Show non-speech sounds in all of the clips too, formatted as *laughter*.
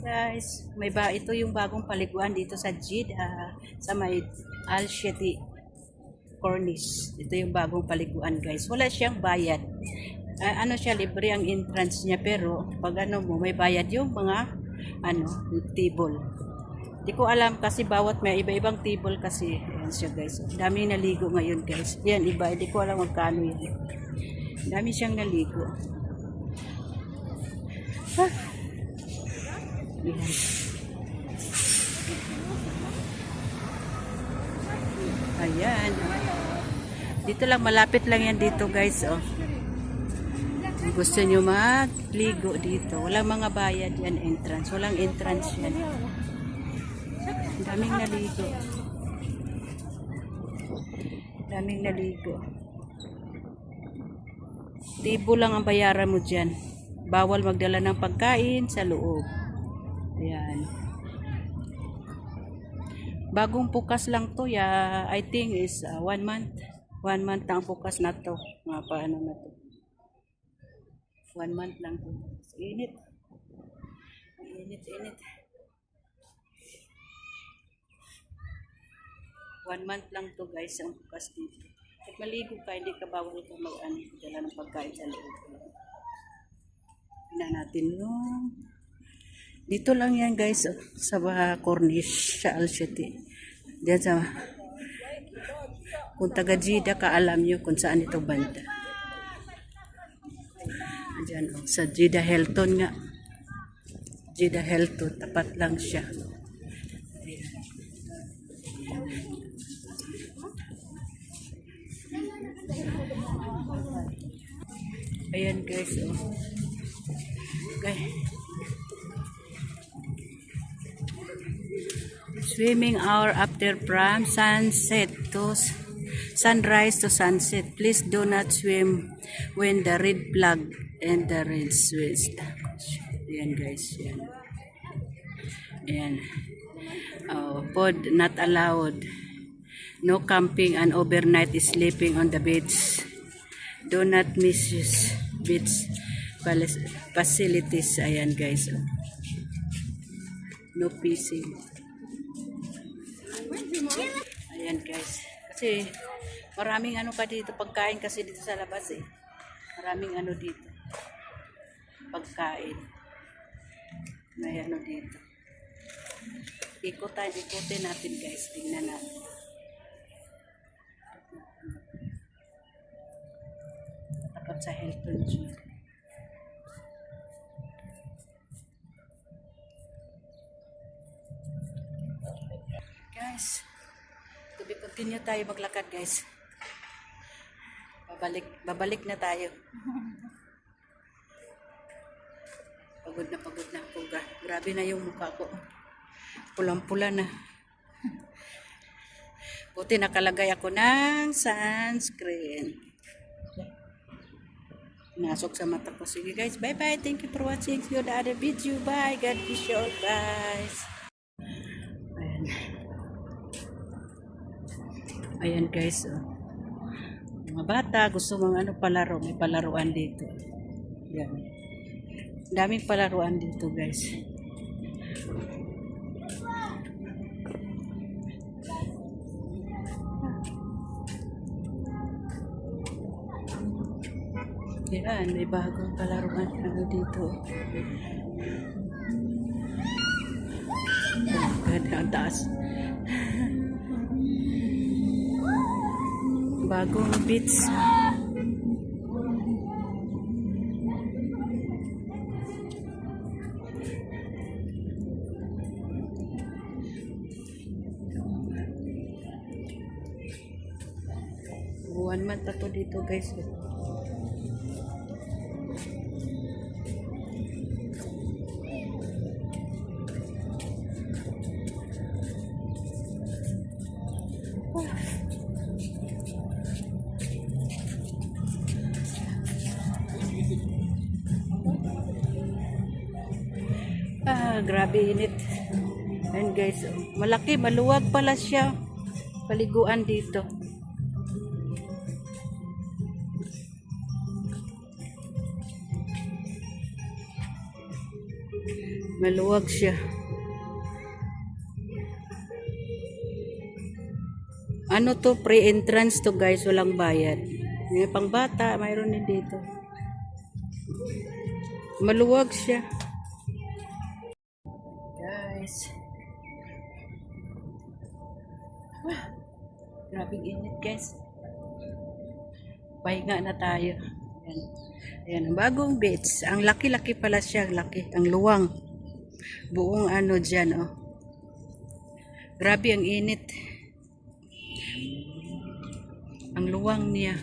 guys, may ba ito yung bagong paliguan dito sa Jeddah sa may Al Shati Corniche. Ito yung bagong paliguan guys. Wala siyang bayad. Ah, ano siya libre ang entrance niya pero pag ano mo may bayad yung mga ano table. Di ko alam kasi bawat may iba-ibang table kasi ayan siya guys. Dami naligo ngayon guys. Yan iba, di ko alam magkano yan. Dami siyang naligo. Ah. Yan. Ayan. Dito lang, malapit lang yan dito guys. Oh. Gusto nyo magligo dito, walang mga bayad yan entrance. Walang entrance yan. Daming naligo. Daming naligo. Tibo lang ang bayaran mo dyan. Bawal magdala ng pagkain sa loob. Ayan. Bagong pukas lang to. Ya, I think is uh, one month. One month na ang pukas na to. Mga paano na to. One month lang to. Init. Init, init. One month lang to guys ang bukas dito. Pag maligo ka, hindi ka bawal ka mag ano, dala ng pagkain sa loob. Tingnan natin yung dito lang yan guys oh, sa Corniche sa Alsheti. Diyan sa kung taga Jeddah ka alam nyo kung saan ito banda. Diyan oh, sa Jeddah Hilton nga. Jeddah Hilton, tapat lang siya. Ayan guys, oh. Okay. Swimming hour after from sunset to sunrise to sunset. Please do not swim when the red flag and the red switch. Ayan guys, yan. Ayan. Oh, pod not allowed. No camping and overnight sleeping on the beach. Do not misuse beach facilities. Ayan guys. No fishing. Ayan guys. Kasi maraming ano pa dito pagkain kasi dito sa labas eh. Maraming ano dito. Pagkain. May ano dito. Ikutan, ikutin natin guys. Tingnan natin. Tapat sa Hilton G. Guys, to be continue tayo maglakad guys. Babalik, babalik na tayo. *laughs* Pagod na pagod na ako. Gra- Grabe na yung mukha ko. Pulang-pula na. *laughs* Buti nakalagay ako ng sunscreen. Nasok sa mata ko. Sige guys, bye-bye. Thank you for watching. See you on the video. Bye. God bless you all, guys. Ayan guys. Oh. Mga bata, gusto mong ano palaro. May palaruan dito. Yan. Daming palaruan dito guys. Yan, may bagong palaruan ano dito. Oh, ang taas. Bagong beats. One month pa to dito guys. Grabe init. Ayan guys, malaki, maluwag pala siya. Paliguan dito. Maluwag siya. Ano to? Pre-entrance to guys. Walang bayad. May pang bata. Mayroon din dito. Maluwag siya. Pahinga na tayo. Ayan. Ayan, ang bagong beach. Ang laki-laki pala siya. Laki. Ang luwang. Buong ano dyan, oh. Grabe ang init. Ang luwang niya.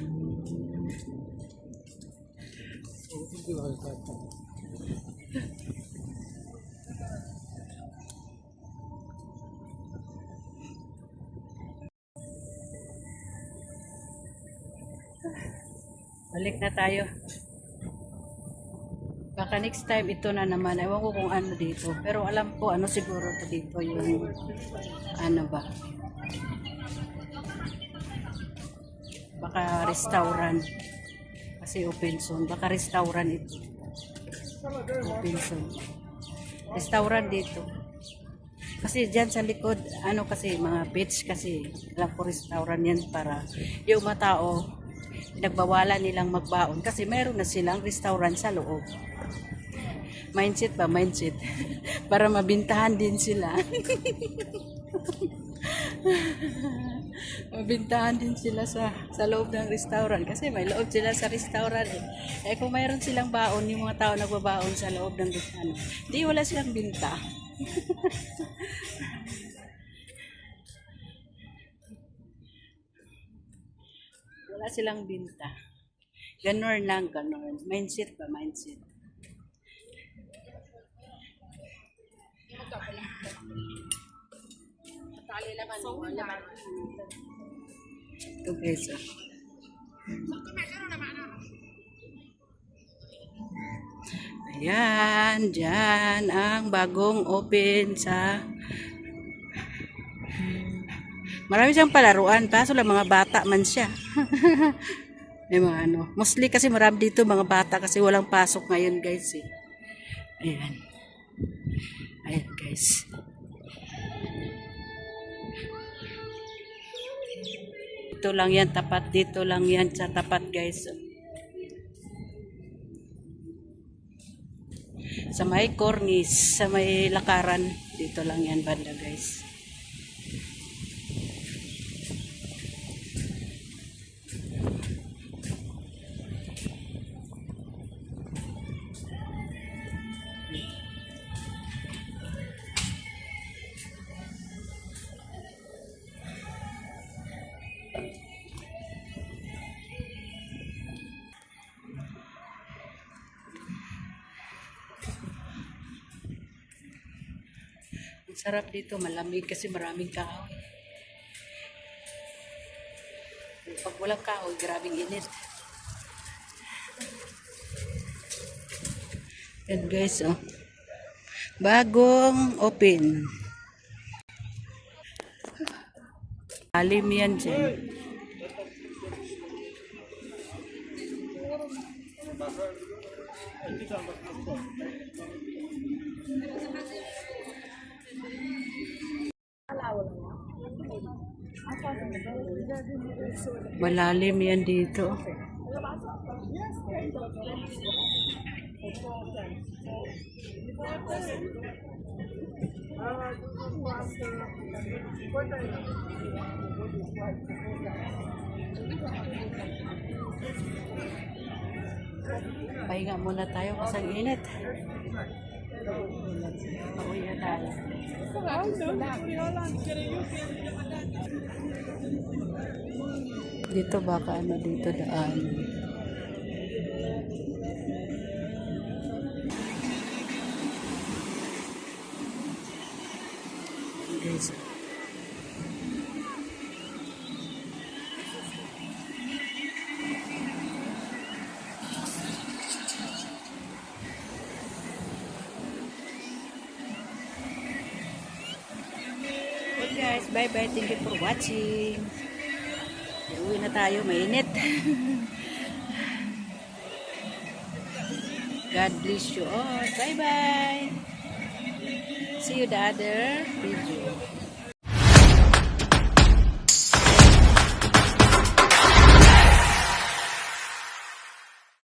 Balik na tayo. Baka next time ito na naman. Ewan ko kung ano dito. Pero alam ko ano siguro to dito yung ano ba. Baka restaurant. Kasi open zone. Baka restaurant ito. Open zone. Restaurant dito. Kasi dyan sa likod, ano kasi, mga beach kasi, alam ko restaurant yan para yung mga tao, nagbawalan nilang magbaon kasi meron na silang restaurant sa loob. Mindset ba? Mindset. *laughs* para mabintahan din sila. *laughs* mabintahan din sila sa sa loob ng restaurant kasi may loob sila sa restaurant eh. eh kung mayroon silang baon yung mga tao nagbabaon sa loob ng ano, di wala silang binta *laughs* wala silang binta. Ganon lang ganon mindset ba mindset? Ito guys ah. Ayan, dyan ang bagong open sa Marami siyang palaruan, kaso lang mga bata man siya. *laughs* May mga ano. Mostly kasi marami dito mga bata kasi walang pasok ngayon guys eh. Ayan. Ayan guys. Dito lang yan, tapat dito lang yan sa tapat guys. Sa may cornice, sa may lakaran, dito lang yan banda guys. Sarap dito, malamig kasi maraming kahoy. Pag walang kahoy, grabing init. Yan guys, oh. Bagong open. Alim yan dyan. Malalim yan dito. Pahinga muna tayo kasi ang init. Dito baka ano dito daan. Guys. Okay bye bye. Thank you for watching. Uwi na tayo, mainit. *laughs* God bless you all. Bye bye. See you the other video.